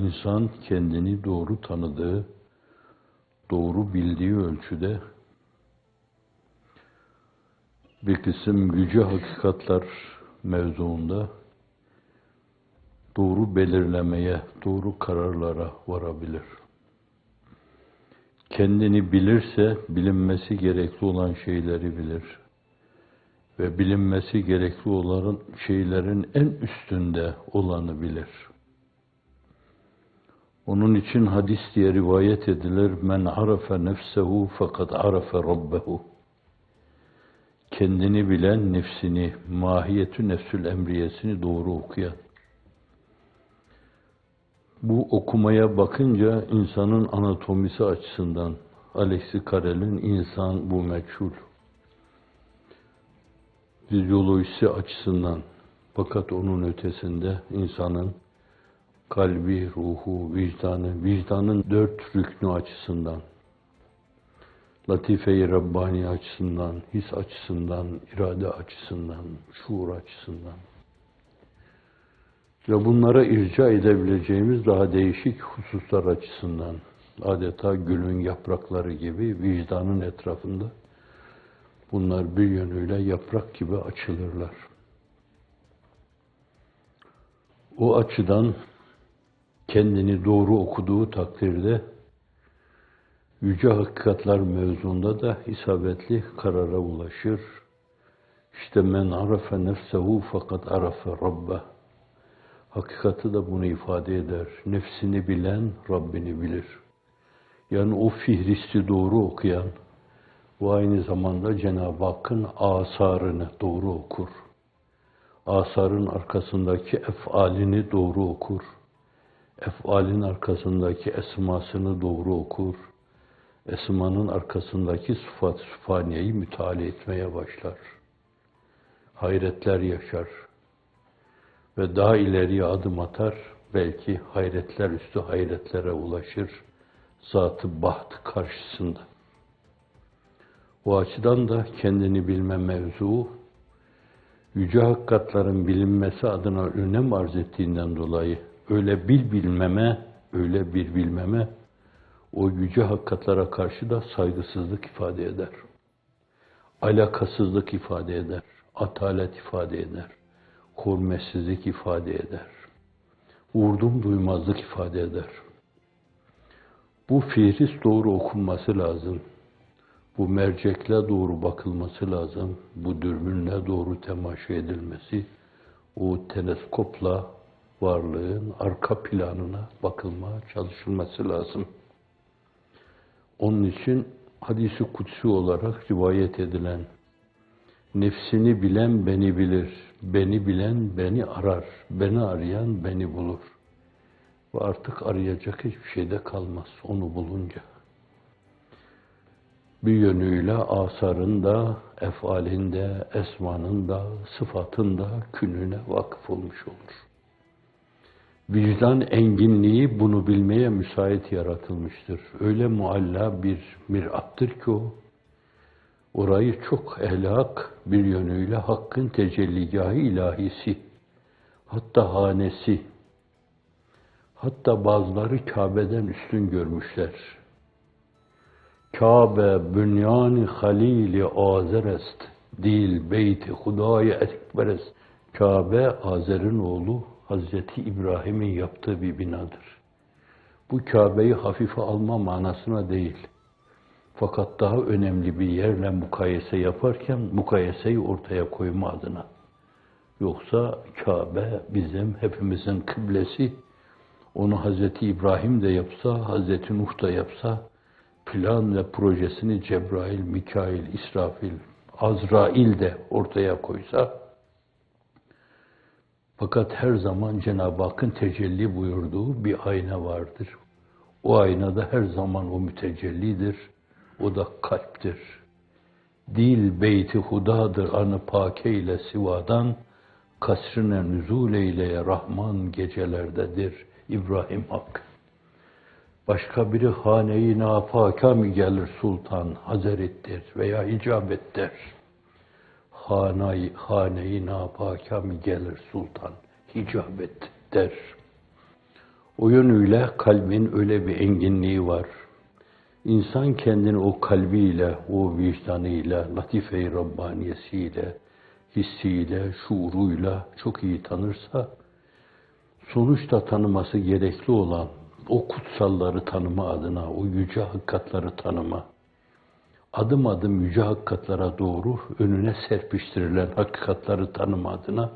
İnsan kendini doğru tanıdığı, doğru bildiği ölçüde bir kısım yüce hakikatler mevzuunda doğru belirlemeye, doğru kararlara varabilir. Kendini bilirse bilinmesi gerekli olan şeyleri bilir. Ve bilinmesi gerekli olan şeylerin en üstünde olanı bilir. Onun için hadis diye rivayet edilir. Men arafe nefsehu fakat arafe rabbehu. Kendini bilen nefsini, mahiyetü nefsül emriyesini doğru okuyan. Bu okumaya bakınca insanın anatomisi açısından Alexi Carrel'in insan bu meçhul fizyolojisi açısından fakat onun ötesinde insanın kalbi, ruhu, vicdanı, vicdanın dört rüknü açısından, latife-i Rabbani açısından, his açısından, irade açısından, şuur açısından ve bunlara irca edebileceğimiz daha değişik hususlar açısından adeta gülün yaprakları gibi vicdanın etrafında bunlar bir yönüyle yaprak gibi açılırlar. O açıdan kendini doğru okuduğu takdirde yüce hakikatler mevzunda da isabetli karara ulaşır. İşte men arafe nefsehu fakat arafe rabbe. Hakikati de bunu ifade eder. Nefsini bilen Rabbini bilir. Yani o fihristi doğru okuyan, bu aynı zamanda Cenab-ı Hakk'ın asarını doğru okur. Asarın arkasındaki efalini doğru okur. Efalin arkasındaki esmasını doğru okur. Esmanın arkasındaki sıfat süfaniyeyi müteala etmeye başlar. Hayretler yaşar. Ve daha ileriye adım atar. Belki hayretler üstü hayretlere ulaşır. Zatı baht karşısında. Bu açıdan da kendini bilme mevzu, yüce hakikatların bilinmesi adına önem arz ettiğinden dolayı öyle bil bilmeme, öyle bir bilmeme o yüce hakikatlara karşı da saygısızlık ifade eder. Alakasızlık ifade eder. Atalet ifade eder. Hürmetsizlik ifade eder. Vurdum duymazlık ifade eder. Bu fihrist doğru okunması lazım. Bu mercekle doğru bakılması lazım. Bu dürbünle doğru temaşa edilmesi, o teleskopla varlığın arka planına bakılmaya çalışılması lazım. Onun için hadisi kutsi olarak rivayet edilen nefsini bilen beni bilir, beni bilen beni arar, beni arayan beni bulur. Ve artık arayacak hiçbir şey de kalmaz onu bulunca bir yönüyle asarında, efalinde, esmanında, sıfatında, kününe vakıf olmuş olur. Vicdan enginliği bunu bilmeye müsait yaratılmıştır. Öyle mualla bir mirattır ki o, orayı çok ehlak bir yönüyle hakkın tecelligahı ilahisi, hatta hanesi, hatta bazıları Kabe'den üstün görmüşler Kabe bünyan halili azer est. Dil beyti hudaya ekber est. Kabe Azer'in oğlu Hazreti İbrahim'in yaptığı bir binadır. Bu Kabe'yi hafife alma manasına değil. Fakat daha önemli bir yerle mukayese yaparken mukayeseyi ortaya koyma adına. Yoksa Kabe bizim hepimizin kıblesi. Onu Hazreti İbrahim de yapsa, Hazreti Nuh da yapsa, plan ve projesini Cebrail, Mikail, İsrafil, Azrail de ortaya koysa, fakat her zaman Cenab-ı Hakk'ın tecelli buyurduğu bir ayna vardır. O aynada her zaman o mütecellidir. O da kalptir. Dil beyti hudadır anı pake ile sivadan, kasrine nüzul eyleye Rahman gecelerdedir İbrahim Hakkı. Başka biri hane-i nafaka mı gelir sultan hazerettir veya icabet der. Hane-i hane nafaka mı gelir sultan hicabet der. O yönüyle kalbin öyle bir enginliği var. İnsan kendini o kalbiyle, o vicdanıyla, latife-i Rabbaniyesiyle, hissiyle, şuuruyla çok iyi tanırsa, sonuçta tanıması gerekli olan o kutsalları tanıma adına, o yüce hakikatları tanıma, adım adım yüce hakikatlara doğru önüne serpiştirilen hakikatları tanıma adına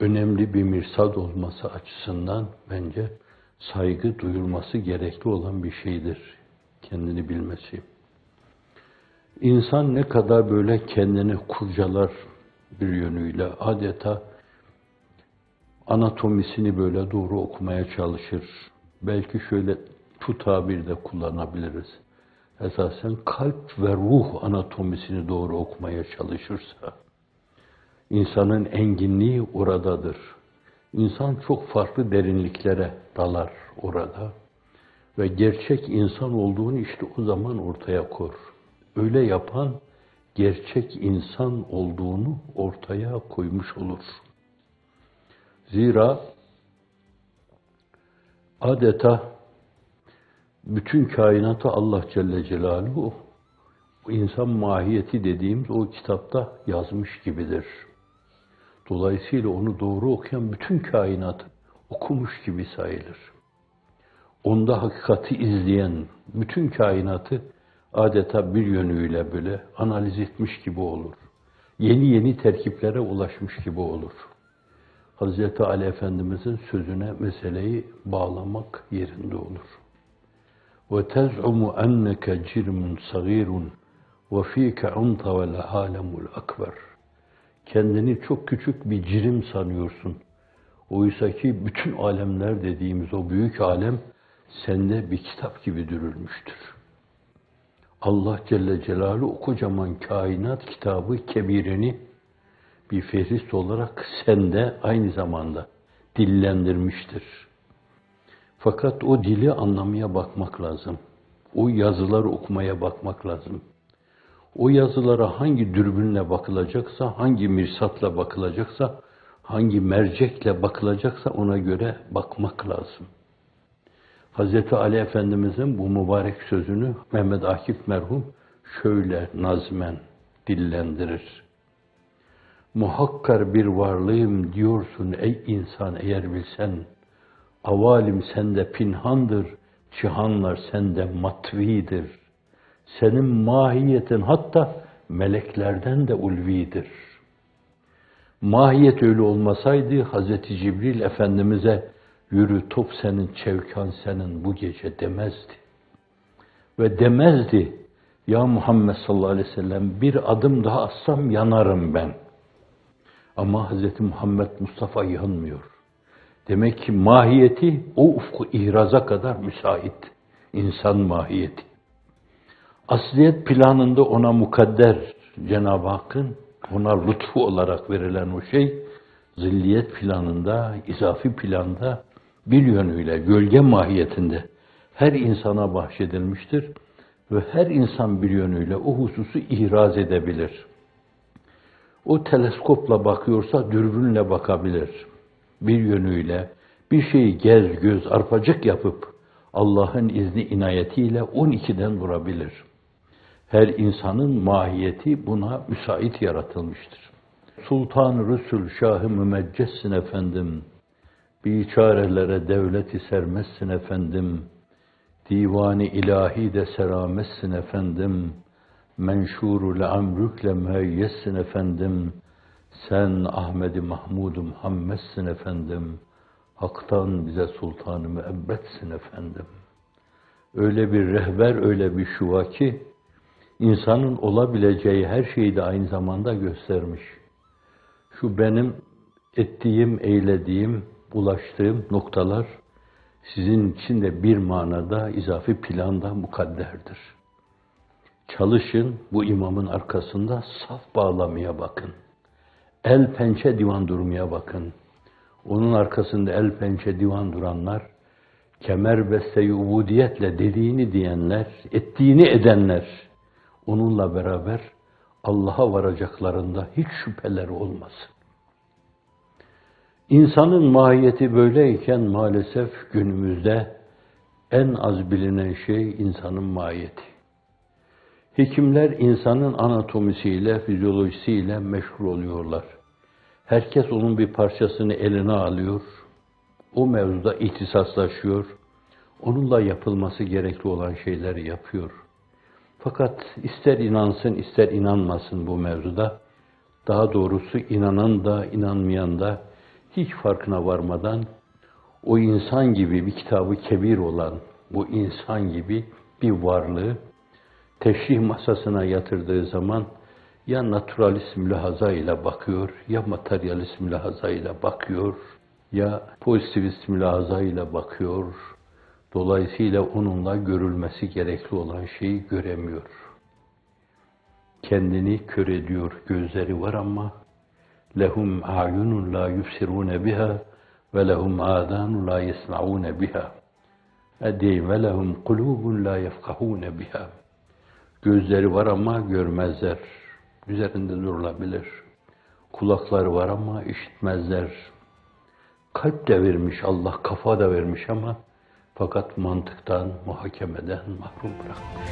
önemli bir mirsad olması açısından bence saygı duyulması gerekli olan bir şeydir kendini bilmesi. İnsan ne kadar böyle kendini kurcalar bir yönüyle adeta anatomisini böyle doğru okumaya çalışır. Belki şöyle şu tabir de kullanabiliriz. Esasen kalp ve ruh anatomisini doğru okumaya çalışırsa, insanın enginliği oradadır. İnsan çok farklı derinliklere dalar orada ve gerçek insan olduğunu işte o zaman ortaya kor. Öyle yapan gerçek insan olduğunu ortaya koymuş olur. Zira adeta bütün kainatı Allah Celle Celaluhu insan mahiyeti dediğimiz o kitapta yazmış gibidir. Dolayısıyla onu doğru okuyan bütün kainatı okumuş gibi sayılır. Onda hakikati izleyen bütün kainatı adeta bir yönüyle böyle analiz etmiş gibi olur. Yeni yeni terkiplere ulaşmış gibi olur. Hazreti Ali Efendimizin sözüne meseleyi bağlamak yerinde olur. وَتَزْعُمُ أَنَّكَ جِرْمٌ صَغِيرٌ وَف۪يكَ عُنْتَ وَالْعَالَمُ الْأَكْبَرُ Kendini çok küçük bir cirim sanıyorsun. Oysa ki bütün alemler dediğimiz o büyük alem sende bir kitap gibi dürülmüştür. Allah Celle Celaluhu o kocaman kainat kitabı kebirini bir fehrist olarak sende aynı zamanda dillendirmiştir. Fakat o dili anlamaya bakmak lazım. O yazıları okumaya bakmak lazım. O yazılara hangi dürbünle bakılacaksa, hangi mirsatla bakılacaksa, hangi mercekle bakılacaksa ona göre bakmak lazım. Hz. Ali Efendimizin bu mübarek sözünü Mehmet Akif merhum şöyle nazmen dillendirir. Muhakkar bir varlığım diyorsun ey insan eğer bilsen, avalim sende pinhandır, cihanlar sende matvidir. Senin mahiyetin hatta meleklerden de ulvidir. Mahiyet öyle olmasaydı Hz. Cibril Efendimiz'e yürü top senin, çevkan senin bu gece demezdi. Ve demezdi, ya Muhammed sallallahu aleyhi ve sellem bir adım daha atsam yanarım ben. Ama Hz. Muhammed Mustafa yanmıyor. Demek ki mahiyeti o ufku ihraza kadar müsait. İnsan mahiyeti. Asliyet planında ona mukadder Cenab-ı Hakk'ın ona lütfu olarak verilen o şey, zilliyet planında, izafi planda bir yönüyle gölge mahiyetinde her insana bahşedilmiştir ve her insan bir yönüyle o hususu ihraz edebilir. O teleskopla bakıyorsa dürbünle bakabilir. Bir yönüyle bir şeyi gez göz arpacık yapıp Allah'ın izni inayetiyle 12'den vurabilir. Her insanın mahiyeti buna müsait yaratılmıştır. Sultan Resul Şahı Mümeccessin efendim, Biçarelere devleti sermezsin efendim, divani ilahi de seramezsin efendim, menşuru le amrükle müheyyessin efendim, sen Ahmedi Mahmud-u Muhammed'sin efendim, haktan bize sultanı müebbetsin efendim. Öyle bir rehber, öyle bir şuva ki, insanın olabileceği her şeyi de aynı zamanda göstermiş. Şu benim ettiğim, eylediğim, ulaştığım noktalar sizin için de bir manada izafi planda mukadderdir. Çalışın bu imamın arkasında saf bağlamaya bakın. El pençe divan durmaya bakın. Onun arkasında el pençe divan duranlar, kemer beste ubudiyetle dediğini diyenler, ettiğini edenler, onunla beraber Allah'a varacaklarında hiç şüpheler olmasın. İnsanın mahiyeti böyleyken maalesef günümüzde en az bilinen şey insanın mahiyeti. Hekimler insanın anatomisiyle, fizyolojisiyle meşgul oluyorlar. Herkes onun bir parçasını eline alıyor. O mevzuda ihtisaslaşıyor. Onunla yapılması gerekli olan şeyleri yapıyor. Fakat ister inansın ister inanmasın bu mevzuda, daha doğrusu inanan da inanmayan da hiç farkına varmadan o insan gibi bir kitabı kebir olan bu insan gibi bir varlığı teşrih masasına yatırdığı zaman ya naturalist mülahazayla bakıyor, ya materyalist mülahazayla bakıyor, ya pozitivist mülahazayla bakıyor. Dolayısıyla onunla görülmesi gerekli olan şeyi göremiyor. Kendini kör ediyor, gözleri var ama lehum a'yunun la yubsirune biha ve lehum adanun la yesma'une biha. Edi ve lehum kulubun la yefkahune biha. Gözleri var ama görmezler. Üzerinde durulabilir. Kulakları var ama işitmezler. Kalp de vermiş Allah, kafa da vermiş ama fakat mantıktan, muhakemeden mahrum bırakmış.